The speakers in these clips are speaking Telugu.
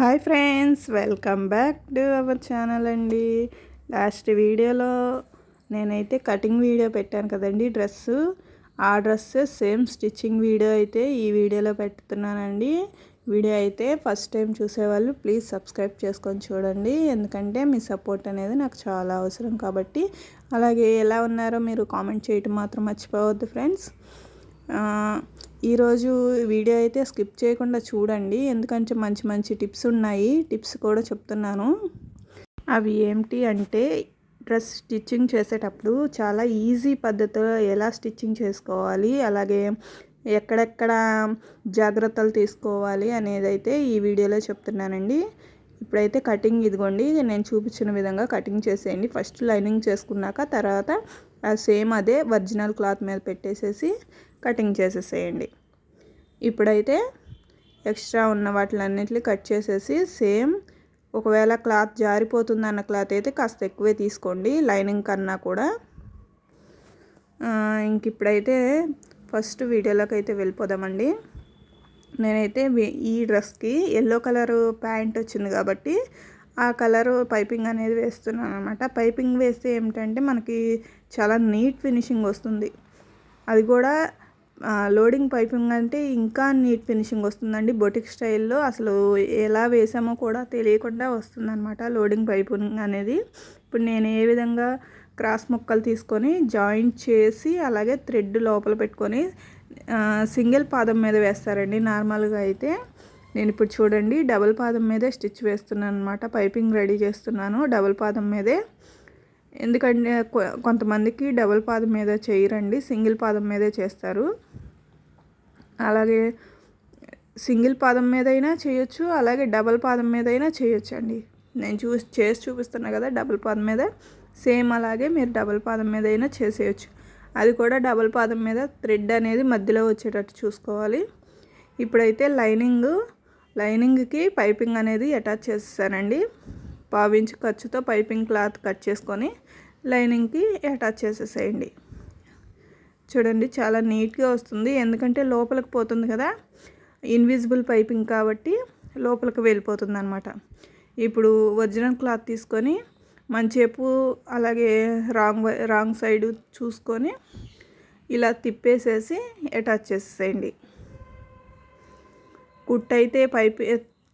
Hi friends welcome back to our channel అండి. లాస్ట్ వీడియోలో నేనైతే కటింగ్ వీడియో పెట్టాను కదండి డ్రెస్సు. ఆ డ్రెస్ సేమ్ స్టిచ్చింగ్ వీడియో అయితే ఈ వీడియోలో పెడుతున్నానండి. వీడియో అయితే ఫస్ట్ టైం చూసేవాళ్ళు ప్లీజ్ సబ్స్క్రైబ్ చేసుకొని చూడండి. ఎందుకంటే మీ సపోర్ట్ అనేది నాకు చాలా అవసరం కాబట్టి. అలాగే ఎలా ఉన్నారో మీరు కామెంట్ చేయటం మాత్రం మర్చిపోవద్దు ఫ్రెండ్స్. ఈరోజు వీడియో అయితే స్కిప్ చేయకుండా చూడండి. ఎందుకంటే మంచి మంచి టిప్స్ ఉన్నాయి. టిప్స్ కూడా చెప్తున్నాను. అవి ఏమిటి అంటే డ్రెస్ స్టిచ్చింగ్ చేసేటప్పుడు చాలా ఈజీ పద్ధతిలో ఎలా స్టిచ్చింగ్ చేసుకోవాలి అలాగే ఎక్కడెక్కడ జాగ్రత్తలు తీసుకోవాలి అనేది అయితే ఈ వీడియోలో చెప్తున్నానండి. ఇప్పుడైతే కటింగ్ ఇదిగోండి. నేను చూపించిన విధంగా కటింగ్ చేసేయండి. ఫస్ట్ లైనింగ్ చేసుకున్నాక తర్వాత సేమ్ అదే ఒరిజినల్ క్లాత్ మీద పెట్టేసేసి కటింగ్ చేసేసేయండి. ఇప్పుడైతే ఎక్స్ట్రా ఉన్న వాటిలన్నిటిని కట్ చేసేసి సేమ్ ఒకవేళ క్లాత్ జారిపోతుంది అన్న క్లాత్ అయితే కాస్త ఎక్కువే తీసుకోండి లైనింగ్ కన్నా కూడా. ఇంక ఇప్పుడైతే ఫస్ట్ వీడియోలోకి అయితే వెళ్ళిపోదామండి. నేనైతే ఈ డ్రెస్కి ఎల్లో కలర్ ప్యాంట్ వచ్చింది కాబట్టి ఆ కలర్ పైపింగ్ అనేది వేస్తున్నాను అనమాట పైపింగ్ వేస్తే ఏమిటంటే మనకి చాలా నీట్ ఫినిషింగ్ వస్తుంది. అది కూడా లోడింగ్ పైపింగ్ అంటే ఇంకా నీట్ ఫినిషింగ్ వస్తుందండి. బొటిక్ స్టైల్లో అసలు ఎలా వేసామో కూడా తెలియకుండా వస్తుందన్నమాట లోడింగ్ పైపింగ్ అనేది. ఇప్పుడు నేను ఏ విధంగా క్రాస్ ముక్కలు తీసుకొని జాయింట్ చేసి అలాగే థ్రెడ్ లోపల పెట్టుకొని సింగిల్ పాదం మీద వేస్తారండి నార్మల్గా అయితే. నేను ఇప్పుడు చూడండి డబుల్ పాదం మీదే స్టిచ్ వేస్తున్నాను అనమాట పైపింగ్ రెడీ చేస్తున్నాను డబుల్ పాదం మీదే. ఎందుకంటే కొంతమందికి డబుల్ పాదం మీద చేయరండి సింగిల్ పాదం మీదే చేస్తారు. అలాగే సింగిల్ పాదం మీద అయినా చేయొచ్చు అలాగే డబల్ పాదం మీద అయినా చేయొచ్చు అండి నేను చూ చేసి చూపిస్తున్నా కదా డబుల్ పాదం మీద. సేమ్ అలాగే మీరు డబుల్ పాదం మీద అయినా చేసేయచ్చు. అది కూడా డబుల్ పాదం మీద థ్రెడ్ అనేది మధ్యలో వచ్చేటట్టు చూసుకోవాలి. ఇప్పుడైతే లైనింగ్ లైనింగ్కి పైపింగ్ అనేది అటాచ్ చేసేసానండి పావించి ఖర్చుతో పైపింగ్ క్లాత్ కట్ చేసుకొని లైనింగ్కి అటాచ్ చేసేసేయండి. చూడండి చాలా నీట్గా వస్తుంది. ఎందుకంటే లోపలికి పోతుంది కదా. ఇన్విజిబుల్ పైపింగ్ కాబట్టి లోపలికి వెళ్ళిపోతుంది అనమాట ఇప్పుడు ఒరిజినల్ క్లాత్ తీసుకొని మంచేపు అలాగే రాంగ్ రాంగ్ సైడ్ చూసుకొని ఇలా తిప్పేసేసి అటాచ్ చేసేసేయండి. కుట్ అయితే పైప్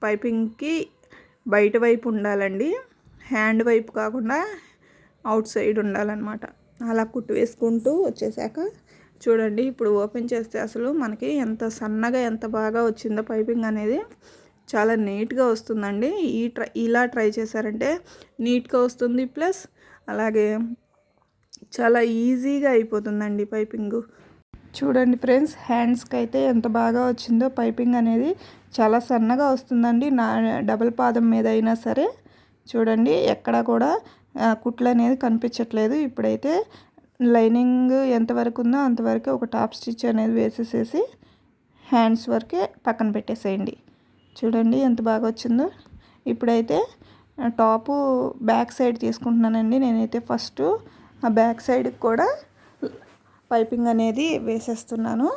పైపింగ్కి బయట వైపు ఉండాలండి. హ్యాండ్ వైపు కాకుండా అవుట్ సైడ్ ఉండాలన్నమాట. అలా కుట్టు వేసుకుంటూ వచ్చేసాక చూడండి ఇప్పుడు ఓపెన్ చేస్తే అసలు మనకి ఎంత సన్నగా ఎంత బాగా వచ్చిందో పైపింగ్ అనేది చాలా నీట్గా వస్తుందండి. ఈ ట్రై ఇలా ట్రై చేశారంటే నీట్గా వస్తుంది ప్లస్ అలాగే చాలా ఈజీగా అయిపోతుందండి పైపింగ్. చూడండి ఫ్రెండ్స్ హ్యాండ్స్కి అయితే ఎంత బాగా వచ్చిందో పైపింగ్ అనేది చాలా సన్నగా వస్తుందండి. నా డబుల్ పాదం మీద అయినా సరే చూడండి ఎక్కడ కూడా కుట్లు అనేది కనిపించట్లేదు. ఇప్పుడైతే లైనింగ్ ఎంతవరకు ఉందో అంతవరకు ఒక టాప్ స్టిచ్ అనేది వేసేసేసి హ్యాండ్స్ వరకే పక్కన పెట్టేసేయండి. చూడండి ఎంత బాగా వచ్చిందో. ఇప్పుడైతే టాపు బ్యాక్ సైడ్ తీసుకుంటున్నానండి. నేనైతే ఫస్ట్ ఆ బ్యాక్ సైడ్కి కూడా పైపింగ్ అనేది వేసేస్తున్నాను.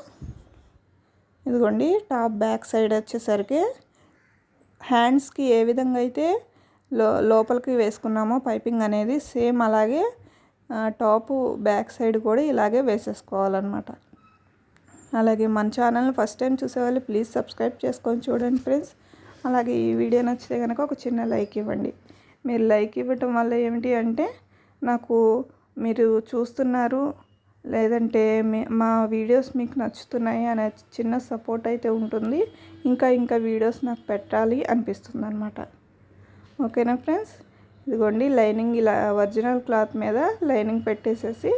ఇదిగోండి టాప్ బ్యాక్ సైడ్ వచ్చేసరికి హ్యాండ్స్కి ఏ విధంగా అయితే లో లోపలికి వేసుకున్నామో పైపింగ్ అనేది సేమ్ అలాగే టాపు బ్యాక్ సైడ్ కూడా ఇలాగే వేసేసుకోవాలన్నమాట. అలాగే మన ఛానల్ని ఫస్ట్ టైం చూసేవాళ్ళు ప్లీజ్ సబ్స్క్రైబ్ చేసుకొని చూడండి ఫ్రెండ్స్. అలాగే ఈ వీడియో నచ్చితే కనుక ఒక చిన్న లైక్ ఇవ్వండి. మీరు లైక్ ఇవ్వటం వల్ల ఏమిటి అంటే నాకు మీరు చూస్తున్నారు లేదంటే మా వీడియోస్ మీకు నచ్చుతున్నాయి అనే చిన్న సపోర్ట్ అయితే ఉంటుంది. ఇంకా ఇంకా వీడియోస్ నాకు పెట్టాలి అనిపిస్తుంది అనమాట ఓకేనా ఫ్రెండ్స్? ఇదిగోండి లైనింగ్ ఇలా ఒరిజినల్ క్లాత్ మీద లైనింగ్ పెట్టేసేసి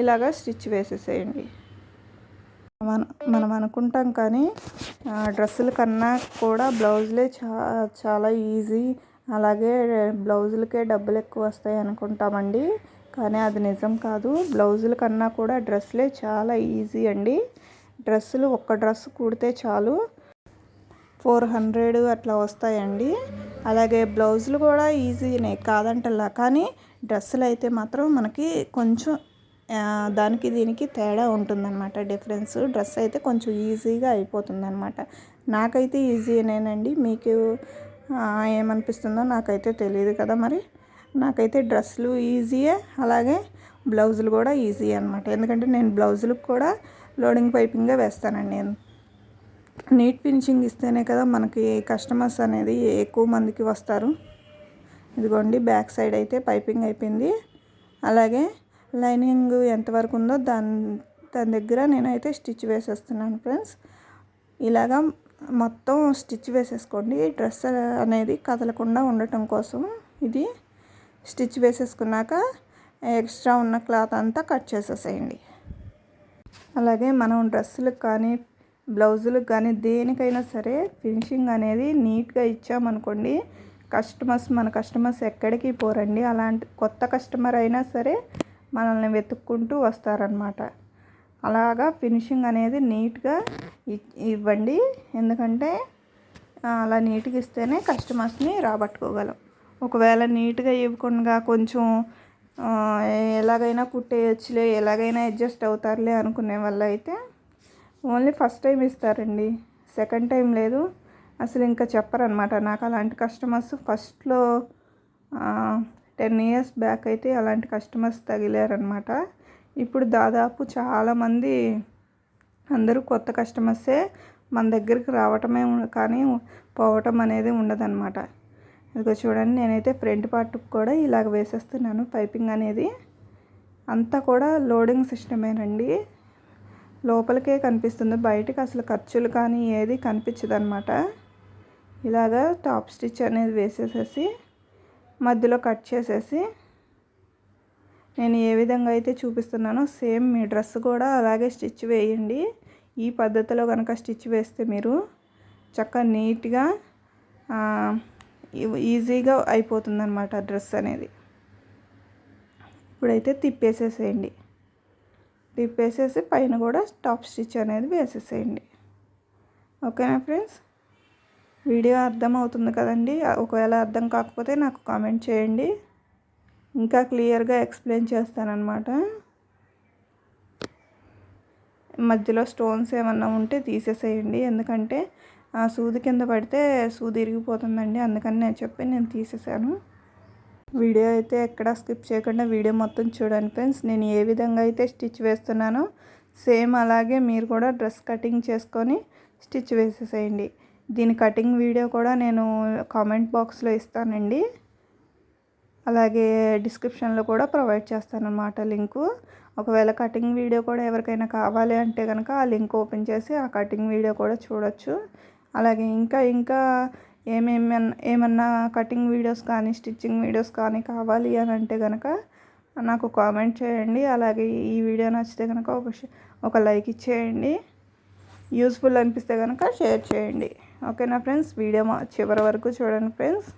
ఇలాగా స్టిచ్ వేసేసేయండి. మన మనం అనుకుంటాం కానీ డ్రెస్సుల కన్నా కూడా బ్లౌజులే చా చాలా ఈజీ. అలాగే బ్లౌజులకే డబ్బులు ఎక్కువ వస్తాయి అనుకుంటామండి. కానీ అది నిజం కాదు. బ్లౌజుల కన్నా కూడా డ్రెస్సులే చాలా ఈజీ అండి. డ్రెస్సులు ఒక్క డ్రెస్ కుడితే చాలు. ఫోర్ హండ్రెడ్ అట్లా వస్తాయండి. అలాగే బ్లౌజులు కూడా ఈజీనే కాదంటలా. కానీ డ్రెస్సులు అయితే మాత్రం మనకి కొంచెం దానికి దీనికి తేడా ఉంటుందన్నమాట. డిఫరెన్స్. డ్రెస్ అయితే కొంచెం ఈజీగా అయిపోతుందన్నమాట. నాకైతే ఈజీనేనండి. మీకు ఏమనిపిస్తుందో నాకైతే తెలియదు కదా మరి. నాకైతే డ్రెస్సులు ఈజీయే అలాగే బ్లౌజులు కూడా ఈజీ అనమాట ఎందుకంటే నేను బ్లౌజులకు కూడా లోడింగ్ పైపింగే వేస్తానండి నేను. నీట్ ఫినిషింగ్ ఇస్తేనే కదా మనకి కస్టమర్స్ అనేది ఎక్కువ మందికి వస్తారు. ఇదిగోండి బ్యాక్ సైడ్ అయితే పైపింగ్ అయిపోయింది. అలాగే లైనింగ్ ఎంతవరకు ఉందో దాని దాని దగ్గర నేనైతే స్టిచ్ వేసేస్తున్నాను ఫ్రెండ్స్. ఇలాగా మొత్తం స్టిచ్ వేసేసుకోండి. డ్రెస్ అనేది కదలకుండా ఉండటం కోసం ఇది. స్టిచ్ వేసేసుకున్నాక ఎక్స్ట్రా ఉన్న క్లాత్ అంతా కట్ చేసేసేయండి. అలాగే మనం డ్రెస్సులకు కానీ బ్లౌజులకు కానీ దేనికైనా సరే ఫినిషింగ్ అనేది నీట్గా ఇచ్చామనుకోండి కస్టమర్స్ మన కస్టమర్స్ ఎక్కడికి పోరండి. అలాంటి కొత్త కస్టమర్ అయినా సరే మనల్ని వెతుక్కుంటూ వస్తారనమాట అలాగా ఫినిషింగ్ అనేది నీట్గా ఇవ్వండి. ఎందుకంటే అలా నీట్గా ఇస్తేనే కస్టమర్స్ని రాబట్టుకోగలం. ఒకవేళ నీట్గా ఇవ్వకుండా కొంచెం ఎలాగైనా కుట్టేయచ్చులే ఎలాగైనా అడ్జస్ట్ అవుతారులే అనుకునే వల్ల అయితే ఓన్లీ ఫస్ట్ టైం ఇస్తారండి. సెకండ్ టైం లేదు. అసలు ఇంకా చెప్పరనమాట. నాకు అలాంటి కస్టమర్స్ ఫస్ట్లో టెన్ ఇయర్స్ బ్యాక్ అయితే అలాంటి కస్టమర్స్ తగిలారనమాట. ఇప్పుడు దాదాపు చాలామంది అందరూ కొత్త కస్టమర్సే మన దగ్గరికి రావటమే కానీ పోవటం అనేది ఉండదన్నమాట ఇదిగో చూడండి నేనైతే ఫ్రంట్ పార్ట్ కూడా ఇలాగ వేసేస్తున్నాను. పైపింగ్ అనేది అంతా కూడా లోడింగ్ సిస్టమేనండి. లోపలికే కనిపిస్తుంది. బయటకు అసలు ఖర్చులు కానీ ఏది కనిపించదు ఇలాగ ఇలాగా టాప్ స్టిచ్ అనేది వేసేసేసి మధ్యలో కట్ చేసేసి నేను ఏ విధంగా అయితే చూపిస్తున్నానో సేమ్ మీ డ్రెస్ కూడా అలాగే స్టిచ్ వేయండి. ఈ పద్ధతిలో కనుక స్టిచ్ వేస్తే మీరు చక్కగా నీట్గా ఈజీగా అయిపోతుంది అనమాట డ్రెస్ అనేది. ఇప్పుడైతే తిప్పేసేసేయండి. తిప్పేసేసి పైన కూడా టాప్ స్టిచ్ అనేది వేసేసేయండి. ఓకేనా ఫ్రెండ్స్? వీడియో అర్థమవుతుంది కదండి. ఒకవేళ అర్థం కాకపోతే నాకు కామెంట్ చేయండి. ఇంకా క్లియర్గా ఎక్స్ప్లెయిన్ చేస్తానన్నమాట. మధ్యలో స్టోన్స్ ఏమన్నా ఉంటే తీసేసేయండి. ఎందుకంటే ఆ సూది కింద పడితే సూది ఇరిగిపోతుందండి. అందుకని నేను చెప్పి నేను తీసేసాను వీడియో అయితే ఎక్కడ స్కిప్ చేయకుండా వీడియో మొత్తం చూడండి ఫ్రెండ్స్. నేను ఏ విధంగా అయితే స్టిచ్ వేస్తున్నానో సేమ్ అలాగే మీరు కూడా డ్రెస్ కటింగ్ చేసుకొని స్టిచ్ వేసేసేయండి. దీని కటింగ్ వీడియో కూడా నేను కామెంట్ బాక్స్లో ఇస్తానండి. అలాగే డిస్క్రిప్షన్లో కూడా ప్రొవైడ్ చేస్తానన్నమాట లింకు. ఒకవేళ కటింగ్ వీడియో కూడా ఎవరికైనా కావాలి అంటే కనుక ఆ లింక్ ఓపెన్ చేసి ఆ కటింగ్ వీడియో కూడా చూడొచ్చు. అలాగే ఇంకా ఇంకా ఏమేమన్నా ఏమన్నా కటింగ్ వీడియోస్ కానీ స్టిచ్చింగ్ వీడియోస్ కానీ కావాలి అని అంటే కనుక నాకు కామెంట్ చేయండి. అలాగే ఈ వీడియో నచ్చితే కనుక ఒక ఒక లైక్ ఇచ్చేయండి. యూస్ఫుల్ అనిపిస్తే కనుక షేర్ చేయండి. ఓకేనా ఫ్రెండ్స్? వీడియో మా చివరి వరకు చూడండి ఫ్రెండ్స్.